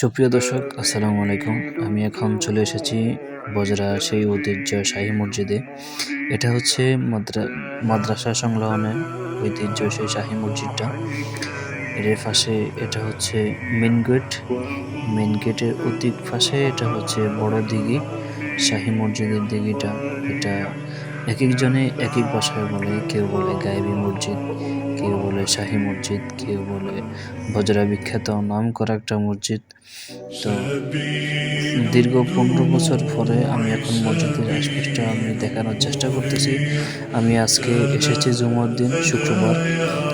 সুপ্রিয় দর্শক, আসসালামু আলাইকুম। আমি এখন চলে এসেছি বজরা সেই ঐতিহ্য শাহী মসজিদে। এটা হচ্ছে মাদ্রা, মাদ্রাসা সংলগ্নে ঐতিহ্য সেই শাহী মসজিদটা। এর পাশে এটা হচ্ছে মেন গেট মেন গেটের অতি পাশে এটা হচ্ছে বড় দিঘি, শাহী মসজিদের দিঘিটা। এটা এক একজনে এক এক ভাষায় বলে, কেউ বলে গায়েবী মসজিদ, কেউ বলে শাহী মসজিদ, কেউ বলে বজরা বিখ্যাত নাম করা একটা মসজিদ। তো দীর্ঘ পনেরো বছর পরে আমি এখন মসজিদের আশপাশটা আমি দেখানোর চেষ্টা করতেছি। আমি আজকে এসেছি জুমার দিন, শুক্রবার।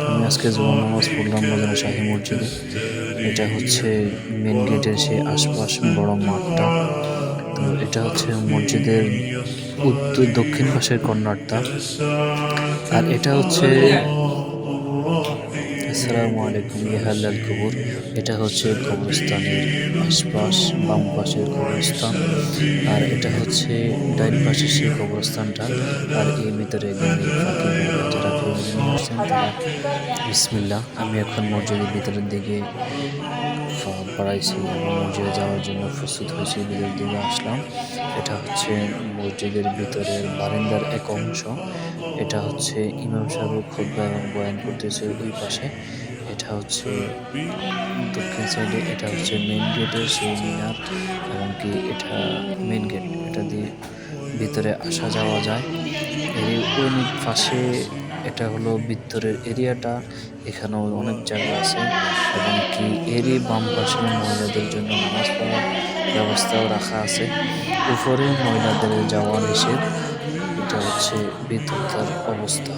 আমি আজকে জুমার নামাজ পড়লাম বজরা শাহী মসজিদে। এটা হচ্ছে মেন গেটের সেই আশপাশ বড় মাঠটা। এটা হচ্ছে মসজিদের উত্তর দক্ষিণ পাশের কর্নারটা। আর এটা হচ্ছে আসসালামু আলাইকুম ইহাল্লাল কবর। এটা হচ্ছে কবরস্থানের আশপাশ, বাম পাশের কবরস্থান। আর এটা হচ্ছে ডাইন পাশের সেই কবরস্থানটা। আর এর ভিতরে যারা বিসমিল্লা আমি এখন মসজিদের ভিতরের দিকে পা- বাড়াইছি এবং মসজিদে যাওয়ার জন্য প্রস্তুত হয়েছি, ভিতরের দিকে আসলাম। এটা হচ্ছে মসজিদের ভিতরের বারান্দার এক অংশ। এটা হচ্ছে ইমাম সাহেব এবং বয়ান করতেছে ওই পাশে। এটা হচ্ছে দক্ষিণ সাইডে, এটা হচ্ছে মেন গেটের সেই মিনার এবং কি এটা মেন গেট এটা দিয়ে ভিতরে আসা যাওয়া যায়। এর ওই পাশে এটা হলো ভিতরের এরিয়াটা, এখানেও অনেক জায়গা আছে। এবং কি এরই বাম পাশে মহিলাদের জন্য নামাজ পড়ার ব্যবস্থাও রাখা আছে। উপরে মহিলাদের যাওয়া নিষেধ, এটা হচ্ছে ভিতরকার অবস্থা।